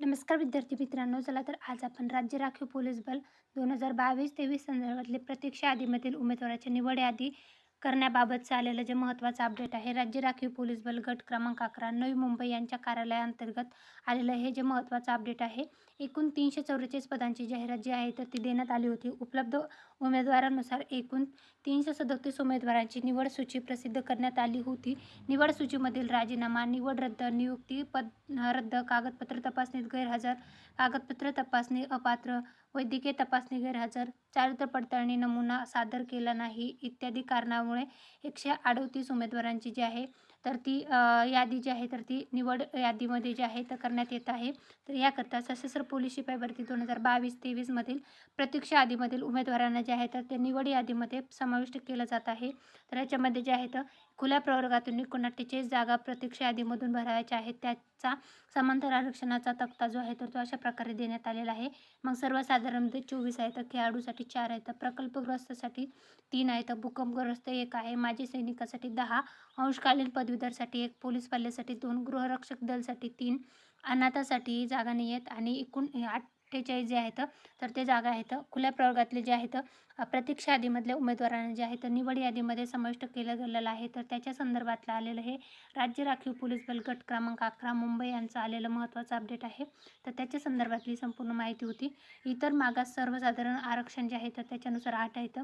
नमस्कार विद्यार्थी मित्रांनो चला तर आज आपण राज्य राखीव पोलीस बल दोन हजार बावीस तेवीस संदर्भातले प्रत्यक्ष यादीमधील उमेदवाराच्या निवड यादी करण्याबाबतचं आलेलं जे महत्त्वाचं अपडेट आहे राज्य राखीव पोलीस बल गट क्रमांक अकरा नवी मुंबई यांच्या कार्यालयाअंतर्गत आलेलं हे जे महत्त्वाचं अपडेट आहे एकूण तीनशे चौवेचाळीस पदांची जाहिरात जी आहे तर ती देण्यात आली होती. उपलब्ध उमेदवारानुसार एकूण तीनशे सदतीस उमेदवारांची निवड सूची प्रसिद्ध करण्यात आली होती. निवड सूचीमधील राजीनामा निवड रद्द नियुक्ती पद रद्द कागदपत्र तपासणीत गैरहजर कागदपत्र तपासणी अपात्र वैद्यकीय तपासणी गैरहजर चारित्र पडताळणी नमुना सादर केला नाही इत्यादी कारणामुळे एकशे अडतीस उमेदवारांची जी आहे तर ती यादी जी आहे तर ती निवड यादीमध्ये जी आहे तर करण्यात येत आहे. तर याकरता सशस्त्र पोलीस शिपाई भरती दोन हजार बावीस तेवीसमधील प्रत्यक्ष यादीमधील उमेदवारांना जे आहे तर ते निवड यादीमध्ये समाविष्ट केलं जात आहे. तर याच्यामध्ये जे आहे तर खुल्या प्रवर्गातून एकूण अठ्ठेचाळीस जागा प्रत्यक्ष यादीमधून भरायच्या आहेत. त्याचा समांतर आरक्षणाचा तक्ता जो आहे तर तो अशा प्रकारे देण्यात आलेला आहे. मग सर्वसाधारणमध्ये चोवीस आहे तर खेळाडूसाठी चार आहेत प्रकल्पग्रस्तसाठी तीन आहेत भूकंपग्रस्त एक आहे माजी सैनिकासाठी दहा अंशकालीन पदवीधरसाठी एक पोलीस पाल्यासाठी दोन गृहरक्षक दलसाठी तीन अनाथासाठी जागा नाही आहेत आणि एकूण अठ्ठेचाळीस जे आहेत तर ते जागा आहेत खुल्या प्रवर्गातले जे आहेत प्रतीक्षा यादीमधल्या उमेदवारांना जे आहेत निवड यादीमध्ये समाविष्ट केलं गेलेलं आहे. तर त्याच्या संदर्भातलं आलेलं हे राज्य राखीव पोलीस बल गट क्रमांक अकरा मुंबई यांचं आलेलं महत्त्वाचं अपडेट आहे. तर त्याच्या संदर्भातली संपूर्ण माहिती होती. इतर मागास सर्वसाधारण आरक्षण जे आहे तर त्याच्यानुसार आठ आहेत.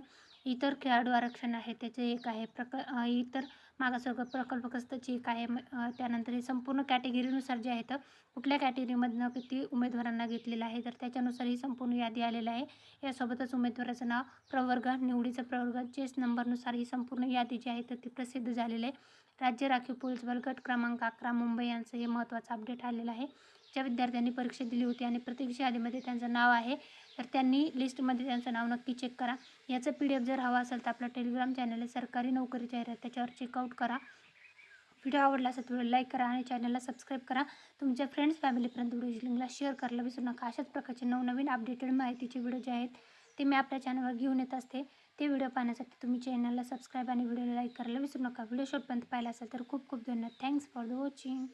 इतर खेळाडू आरक्षण आहे त्याचे एक आहे प्रक इतर मागासवर्ग प्रकल्पग्रस्ताची एक आहे त्यानंतर हे संपूर्ण कॅटेगरीनुसार जे आहेत कुठल्या कॅटेगरीमधनं किती उमेदवारांना घेतलेलं आहे तर त्याच्यानुसार ही संपूर्ण यादी आलेली आहे. यासोबतच उमेदवाराचं नाव प्रवर्ग निवडीचं प्रवर्ग चेस नंबरनुसार ही संपूर्ण यादी जी आहे तर ती प्रसिद्ध झालेली आहे. राज्य राखीव पोलीस बल गट क्रमांक अकरा मुंबई यांचं हे महत्त्वाचं अपडेट आलेलं आहे. ज्या विद्यार्थ्यांनी परीक्षा दिली होती आणि प्रतीक्षा यादीमध्ये त्यांचं नाव आहे तर त्यांनी लिस्टमध्ये त्यांचं नाव नक्की चेक करा. याचं पी डी एफ जर हवा असेल तर आपला टेलिग्राम चॅनल आहे सरकारी नोकरी जाहिरात त्याच्यावर चेकआउट करा. व्हिडिओ आवडला असेल तर व्हिडिओ लाईक करा आणि चॅनलला सबस्क्राईब करा. तुमच्या फ्रेंड्स फॅमिलीपर्यंत व्हिडिओ लिंकला शेअर करायला विसरू नका. अशाच प्रकारचे नवनवीन अपडेटेड माहितीचे व्हिडिओ जे आहेत ते मी आपल्या चॅनलवर घेऊन येत असते. ते व्हिडिओ पाहण्यासाठी तुम्ही चॅनलला सबस्क्राईब आणि व्हिडिओला लाईक करायला विसरू नका. व्हिडिओ शॉर्टपर्यंत पाहिला असेल तर खूप खूप धन्यवाद. Thanks for the watching